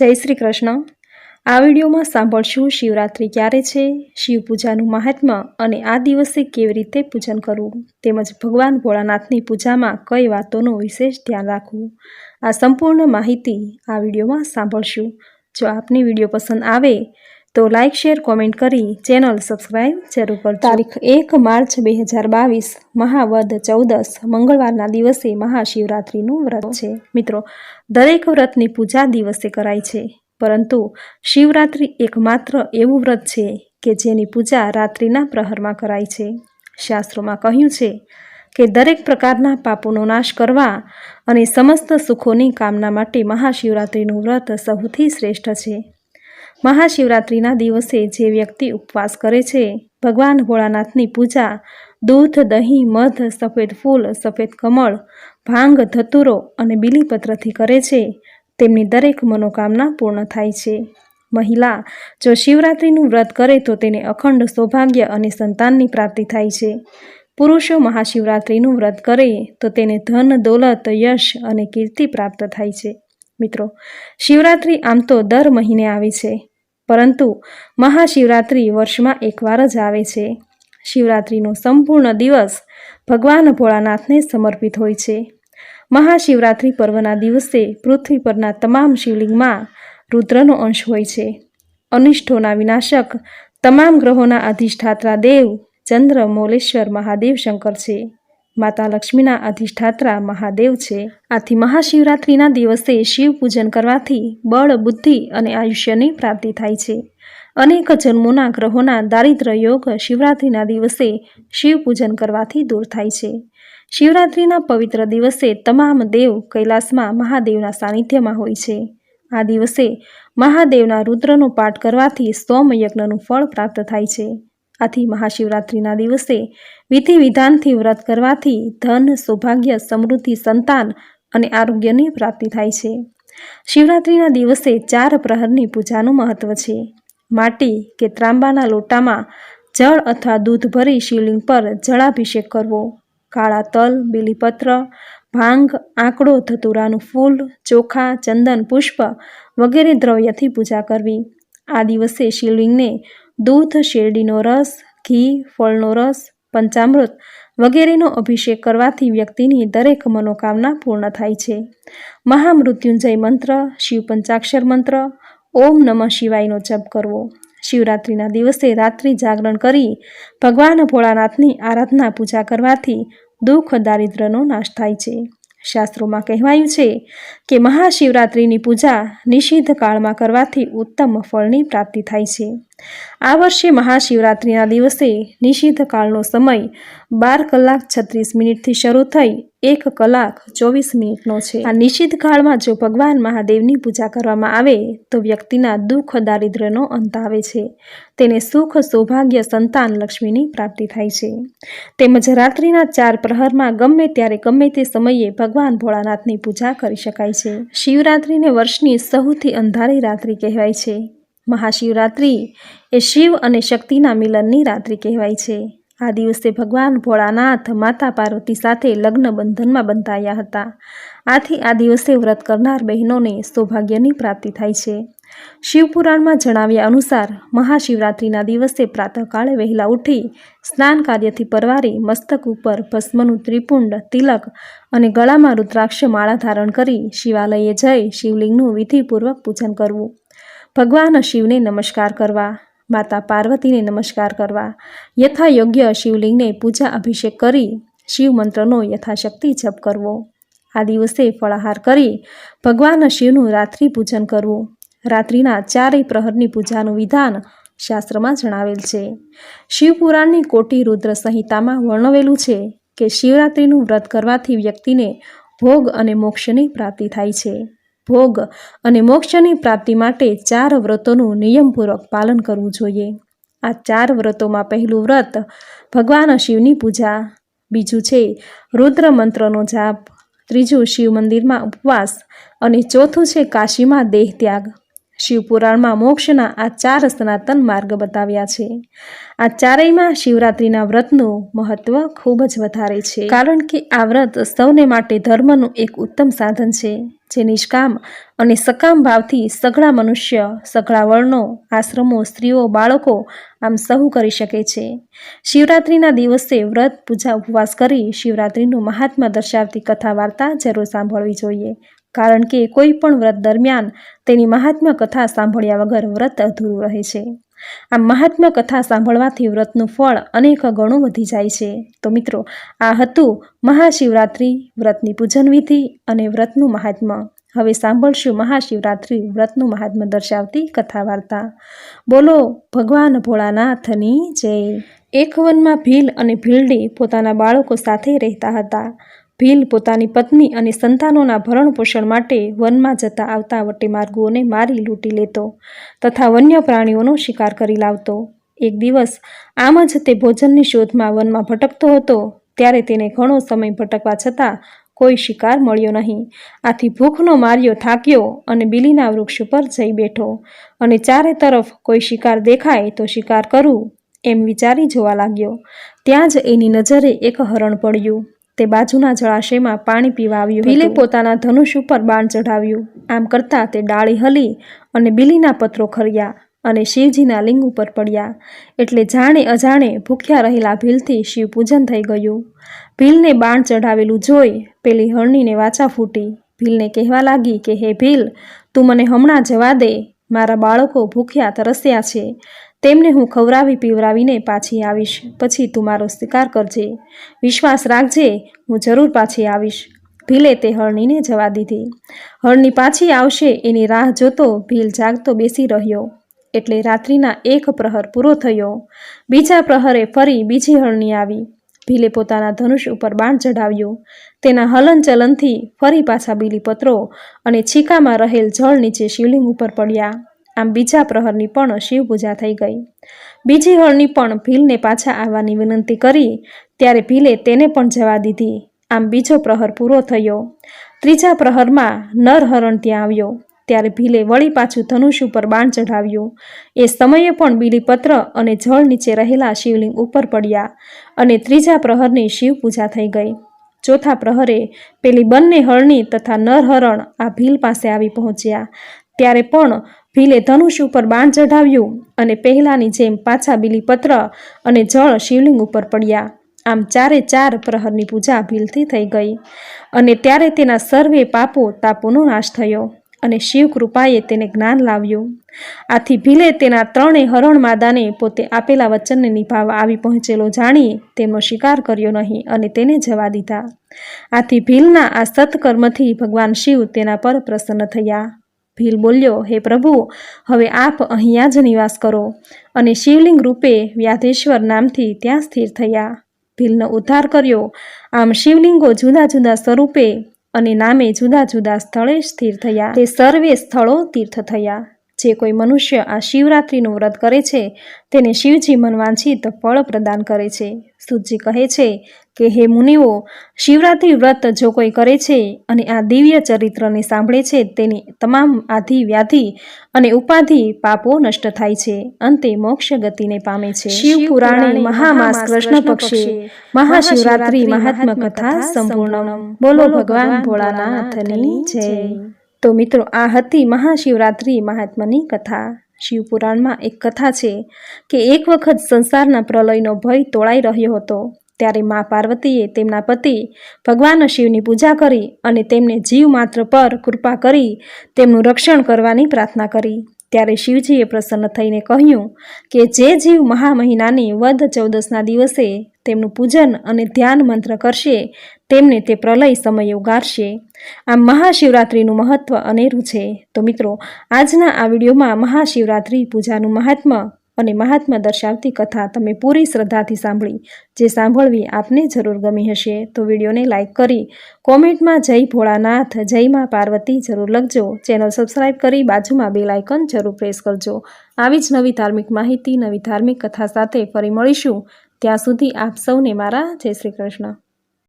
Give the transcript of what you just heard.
જય શ્રી કૃષ્ણ. આ વિડીયોમાં સાંભળશું શિવરાત્રિ ક્યારે છે શિવ પૂજાનું મહાત્મ્ય અને આ દિવસે કેવી રીતે પૂજન કરવું, તેમજ ભગવાન ભોળાનાથની પૂજામાં કઈ વાતોનું વિશેષ ધ્યાન રાખવું, આ સંપૂર્ણ માહિતી આ વિડીયોમાં સાંભળશું. જો આપની વીડિયો પસંદ આવે તો લાઇક શેર કોમેન્ટ કરી ચેનલ સબસ્ક્રાઇબ જરૂર કરો તારીખ એક માર્ચ બે હજાર બાવીસ મહાવદ ચૌદસ મંગળવારના દિવસે મહાશિવરાત્રિનું વ્રત છે. મિત્રો દરેક વ્રતની પૂજા દિવસે કરાય છે પરંતુ શિવરાત્રિ એકમાત્ર એવું વ્રત છે કે જેની પૂજા રાત્રિના પ્રહરમાં કરાય છે. શાસ્ત્રોમાં કહ્યું છે કે દરેક પ્રકારના પાપોનો નાશ કરવા અને સમસ્ત સુખોની કામના માટે મહાશિવરાત્રિનું વ્રત સૌથી શ્રેષ્ઠ છે. મહાશિવરાત્રિના દિવસે જે વ્યક્તિ ઉપવાસ કરે છે, ભગવાન ભોળાનાથની પૂજા, દૂધ, દહીં, મધ, સફેદ ફૂલ, સફેદ કમળ, ભાંગ, ધતુરો અને બીલીપત્રથી કરે છે, તેમની દરેક મનોકામના પૂર્ણ થાય છે. મહિલા, જો શિવરાત્રિનું વ્રત કરે તો તેને અખંડ સૌભાગ્ય અને સંતાનની પ્રાપ્તિ થાય છે. પુરુષો મહાશિવરાત્રિનું વ્રત કરે તો તેને ધન, દોલત, યશ અને કીર્તિ પ્રાપ્ત થાય છે. મિત્રો, શિવરાત્રિ આમ તો દર મહિને આવે છે. પરંતુ મહાશિવરાત્રિ વર્ષમાં એકવાર જ આવે છે. શિવરાત્રિનો સંપૂર્ણ દિવસ ભગવાન ભોળાનાથને સમર્પિત હોય છે. મહાશિવરાત્રિ પર્વના દિવસે પૃથ્વી પરના તમામ શિવલિંગમાં રુદ્રનો અંશ હોય છે. અનિષ્ઠોના વિનાશક તમામ ગ્રહોના અધિષ્ઠાત્રા દેવ ચંદ્ર, મોલેશ્વર, મહાદેવ, શંકર છે. માતા લક્ષ્મીના અધિષ્ઠાત્રા મહાદેવ છે. આથી મહાશિવરાત્રિના દિવસે શિવ પૂજન કરવાથી બળ, બુદ્ધિ અને આયુષ્યની પ્રાપ્તિ થાય છે. અનેક જન્મોના ગ્રહોના દારિદ્ર યોગ શિવરાત્રિના દિવસે શિવ પૂજન કરવાથી દૂર થાય છે. શિવરાત્રિના પવિત્ર દિવસે તમામ દેવ કૈલાસમાં મહાદેવના સાનિધ્યમાં હોય છે. આ દિવસે મહાદેવના રુદ્રનો પાઠ કરવાથી સોમયજ્ઞનું ફળ પ્રાપ્ત થાય છે. આથી મહાશિવરાત્રિના દિવસે વિધિ વિધાનથી વ્રત કરવાથી ધન, સૌભાગ્ય, સમૃદ્ધિ, સંતાન અને આરોગ્યની પ્રાપ્તિ થાય છે. શિવરાત્રિના દિવસે ચાર પ્રહરની પૂજાનું મહત્વ છે. માટી કે ત્રાંબાના લોટામાં જળ અથવા દૂધ ભરી શિવલિંગ પર જળાભિષેક કરવો. કાળા તલ, બીલીપત્ર, ભાંગ, આંકડો, ધતુરાનું ફૂલ, ચોખા, ચંદન, પુષ્પ વગેરે દ્રવ્યથી પૂજા કરવી. આ દિવસે શિવલિંગને દૂધ, શેરડીનો રસ, ઘી, ફળનો રસ, પંચામૃત વગેરેનો અભિષેક કરવાથી વ્યક્તિની દરેક મનોકામના પૂર્ણ થાય છે. મહામૃત્યુંજય મંત્ર, શિવ પંચાક્ષર મંત્ર, ઓમ નમઃ શિવાયનો જપ કરવો. શિવરાત્રિના દિવસે રાત્રિ જાગરણ કરી ભગવાન ભોળાનાથની આરાધના પૂજા કરવાથી દુઃખ, દારિદ્રનો નાશ થાય છે. શાસ્ત્રોમાં કહેવાયું છે કે મહાશિવરાત્રિની પૂજા નિષિદ્ધ કાળમાં કરવાથી ઉત્તમ ફળની પ્રાપ્તિ થાય છે. આ વર્ષે મહાશિવરાત્રિના દિવસે નિષિદ્ધ કાળનો સમય બાર કલાક છત્રીસ મિનિટથી શરૂ થઈ એક કલાક ચોવીસ મિનિટનો છે. આ નિષિદ્ધ કાળમાં જો ભગવાન મહાદેવની પૂજા કરવામાં આવે, તો વ્યક્તિના દુઃખ, દારિદ્ર્યનો અંત આવે છે. તેને સુખ, સૌભાગ્ય, સંતાન, લક્ષ્મીની પ્રાપ્તિ થાય છે. તેમજ રાત્રિના ચાર પ્રહરમાં ગમે ત્યારે ગમે તે સમયે ભગવાન ભોળાનાથની પૂજા કરી શકાય છે. શિવરાત્રિને વર્ષની સૌથી અંધારી રાત્રિ કહેવાય છે. મહાશિવરાત્રિ એ શિવ અને શક્તિના મિલનની રાત્રિ કહેવાય છે. આ દિવસે ભગવાન ભોળાનાથ, માતા પાર્વતી સાથે લગ્ન બંધનમાં બંધાયા હતા. આથી આ દિવસે વ્રત કરનાર બહેનોને સૌભાગ્યની પ્રાપ્તિ થાય છે. શિવપુરાણમાં જણાવ્યા અનુસાર, મહાશિવરાત્રિના દિવસે પ્રાતઃકાળે વહેલા ઉઠી સ્નાન કાર્યથી પરવારી મસ્તક ઉપર ભસ્મનું ત્રિપુંડ, તિલક અને ગળામાં રુદ્રાક્ષ માળા ધારણ કરી શિવાલયે જઈ શિવલિંગનું વિધિપૂર્વક પૂજન કરવું. ભગવાન શિવને નમસ્કાર કરવા, માતા પાર્વતીને નમસ્કાર કરવા યથા યોગ્ય શિવલિંગને પૂજા અભિષેક કરી શિવ મંત્રનો યથાશક્તિ જપ કરવો. આ દિવસે ફળાહાર કરી ભગવાન શિવનું રાત્રિ પૂજન કરવું. રાત્રિના ચારેય પ્રહરની પૂજાનું વિધાન શાસ્ત્રમાં જણાવેલ છે. શિવપુરાણની કોટી રુદ્ર સંહિતામાં વર્ણવેલું છે કે શિવરાત્રિનું વ્રત કરવાથી વ્યક્તિને ભોગ અને મોક્ષની પ્રાપ્તિ થાય છે. ભોગ અને મોક્ષની પ્રાપ્તિ માટે ચાર વ્રતોનું નિયમપૂર્વક પાલન કરવું જોઈએ. આ ચાર વ્રતોમાં પહેલું વ્રત ભગવાન શિવની પૂજા, બીજું છે રુદ્ર મંત્રનો જાપ, ત્રીજું શિવ મંદિરમાં ઉપવાસ અને ચોથું છે કાશીમાં દેહ ત્યાગ શિવપુરાણમાં મોક્ષના આ ચાર સનાતન માર્ગ બતાવ્યા છે. આ ચારેયમાં શિવરાત્રિના વ્રતનું મહત્વ ખૂબ જ વધારે છે. કારણ કે આ વ્રત સૌને માટે ધર્મનું એક ઉત્તમ સાધન છે. જે નિષ્કામ અને સકામ ભાવથી સઘળા મનુષ્ય, સઘળા વર્ણો, આશ્રમો, સ્ત્રીઓ, બાળકો આમ સહુ કરી શકે છે. શિવરાત્રિના દિવસે વ્રત, પૂજા, ઉપવાસ કરી શિવરાત્રિનું મહાત્મા દર્શાવતી કથા વાર્તા જરૂર સાંભળવી જોઈએ. કારણ કે કોઈ પણ વ્રત દરમિયાન તેની મહાત્મા કથા સાંભળ્યા વગર વ્રત અધૂરું રહે છે. આમ મહાત્મ્ય કથા સાંભળવાથી વ્રતનું ફળ અનેક ગણું વધી જાય છે. તો મિત્રો, આ હતું મહાશિવરાત્રિ, વ્રતની પૂજન વિધિ અને વ્રતનું મહાત્મ્ય. હવે સાંભળશું મહાશિવરાત્રિ, વ્રતનું મહાત્મ્ય દર્શાવતી કથા વાર્તા બોલો, ભગવાન ભોળાનાથની જય. એક વનમાં ભીલ અને ભીલડી પોતાના બાળકો સાથે રહેતા હતા. ભીલ પોતાની પત્ની અને સંતાનોના ભરણ પોષણ માટે વનમાં જતા આવતા વટેમાર્ગુઓને મારી લૂંટી લેતો તથા વન્ય પ્રાણીઓનો શિકાર કરી લાવતો. એક દિવસ આમ જ તે ભોજનની શોધમાં વનમાં ભટકતો હતો, ત્યારે તેને ઘણો સમય ભટકવા છતાં કોઈ શિકાર મળ્યો નહીં. આથી ભૂખનો માર્યો થાક્યો અને બીલીના વૃક્ષ ઉપર જઈ બેઠો અને ચારે તરફ કોઈ શિકાર દેખાય તો શિકાર કરું એમ વિચારી જોવા લાગ્યો. ત્યાં જ એની નજરે એક હરણ પડ્યું. તે બાજુના જળાશયમાં પાણી પીવા આવ્યું બિલે પોતાના ધનુષ ઉપર બાણ ચઢાવ્યું. આમ કરતાં તે ડાળી હલી અને બીલીના પત્રો ખર્યા અને શિવજીના લિંગ ઉપર પડ્યા. એટલે જાણે અજાણે ભૂખ્યા રહેલા ભીલથી શિવ પૂજન થઈ ગયું. ભીલને બાણ ચઢાવેલું જોઈ પેલી હરણીને વાચા ફૂટી. ભીલને કહેવા લાગી કે હે ભીલ તું મને હમણાં જવા દે. મારા બાળકો ભૂખ્યા તરસ્યા છે. તેમને હું ખવરાવી પીવરાવીને પાછી આવીશ. પછી તું મારો શિકાર કરજે. વિશ્વાસ રાખજે, હું જરૂર પાછી આવીશ. ભીલે તે હરણીને જવા દીધી. હરણી પાછી આવશે, એની રાહ જોતો ભીલ જાગતો બેસી રહ્યો. એટલે રાત્રિના એક પ્રહર પૂરો થયો. બીજા પ્રહરે ફરી બીજી હરણી આવી. ભીલે પોતાના ધનુષ ઉપર બાણ ચઢાવ્યું. તેના હલનચલનથી ફરી પાછા બીલીપત્રો અને છીકામાં રહેલ જળ નીચે શિવલિંગ ઉપર પડ્યા. આમ બીજા પ્રહરની પણ શિવ પૂજા થઈ ગઈ. બીજી હળની પણ ભીલને પાછા આવવાની વિનંતી કરી, ત્યારે ભીલે તેને પણ જવા દીધી. આમ બીજો પ્રહર પૂરો થયો. ત્રીજા પ્રહરમાં નરહરણ ત્યાં આવ્યો. ત્યારે ભીલે વળી પાછું ધનુષ ઉપર બાણ ચઢાવ્યું. એ સમયે પણ બીલીપત્ર અને જળ નીચે રહેલા શિવલિંગ ઉપર પડ્યા અને ત્રીજા પ્રહરની શિવ પૂજા થઈ ગઈ. ચોથા પ્રહરે પેલી બંને હરણી તથા નરહરણ આ ભીલ પાસે આવી પહોંચ્યા. ત્યારે પણ ભીલે ધનુષ ઉપર બાણ ચઢાવ્યું અને પહેલાંની જેમ પાછા બીલીપત્ર અને જળ શિવલિંગ ઉપર પડ્યા. આમ ચારે ચાર પ્રહરની પૂજા ભીલથી થઈ ગઈ અને ત્યારે તેના સર્વે પાપો તાપોનો નાશ થયો અને શિવ કૃપાએ તેને જ્ઞાન લાવ્યું. આથી ભીલે તેના ત્રણેય હરણ માદાને પોતે આપેલા વચનને નિભાવવા આવી પહોંચેલો જાણી તેમનો શિકાર કર્યો નહીં અને તેને જવા દીધા. આથી ભીલના આ સત્કર્મથી ભગવાન શિવ તેના પર પ્રસન્ન થયા. ભીલ બોલ્યો, હે પ્રભુ, હવે આપ અહીંયા જ નિવાસ કરો. અને શિવલિંગ રૂપે વ્યાધેશ્વર નામથી ત્યાં સ્થિર થયા. ભીલનો ઉદ્ધાર કર્યો. આમ શિવલિંગો જુદા જુદા સ્વરૂપે અને નામે જુદા જુદા સ્થળે સ્થિર થયા. તે સર્વે સ્થળો તીર્થ થયા જે કોઈ મનુષ્ય આ શિવરાત્રિનું વ્રત કરે છે તેને શિવજી મનવાંછિત ફળ પ્રદાન કરે છે. સુજી કહે છે કે હે મુનિઓ શિવરાત્રિ વ્રત જો કોઈ કરે છે અને આ દિવ્ય ચરિત્રને સાંભળે છે તેની તમામ આધિ વ્યાધિ અને ઉપાધિ પાપો નષ્ટ થાય છે. અંતે મોક્ષ ગતિને પામે છે. શિવ પુરાણે મહામાસ કૃષ્ણ પક્ષે મહાશિવરાત્રિ મહાત્મ કથા સંપૂર્ણ. બોલો ભગવાન ભોળાનાથની જય. તો મિત્રો, આ હતી મહાશિવરાત્રિ મહાત્માની કથા. શિવપુરાણમાં એક કથા છે કે એક વખત સંસારના પ્રલયનો ભય તોળાઈ રહ્યો હતો. ત્યારે મા પાર્વતીએ તેમના પતિ ભગવાન શિવની પૂજા કરી અને તેમને જીવ માત્ર પર કૃપા કરી તેમનું રક્ષણ કરવાની પ્રાર્થના કરી. ત્યારે શિવજીએ પ્રસન્ન થઈને કહ્યું કે જે જીવ મહા મહિનાની વધ ચૌદસના દિવસે તેમનું પૂજન અને ધ્યાન મંત્ર કરશે તેમને તે પ્રલય સમયે ઉગારશે. આમ મહાશિવરાત્રિનું મહત્ત્વ અનેરું છે. તો મિત્રો, આજના આ વિડીયોમાં મહાશિવરાત્રિ પૂજાનું મહાત્મ્ય અને મહાત્મા દર્શાવતી કથા તમે પૂરી શ્રદ્ધાથી સાંભળી, જે સાંભળવી આપને જરૂર ગમી હશે. તો વિડીયોને લાઇક કરી, કોમેન્ટમાં જય ભોળાનાથ, જય મા પાર્વતી જરૂર લખજો. ચેનલ સબસ્ક્રાઇબ કરી બાજુમાં બે લાઇકન જરૂર પ્રેસ કરજો. આવી જ નવી ધાર્મિક માહિતી, નવી ધાર્મિક કથા સાથે ફરી મળીશું. ત્યાં સુધી આપ સૌને મારા જય શ્રી કૃષ્ણ.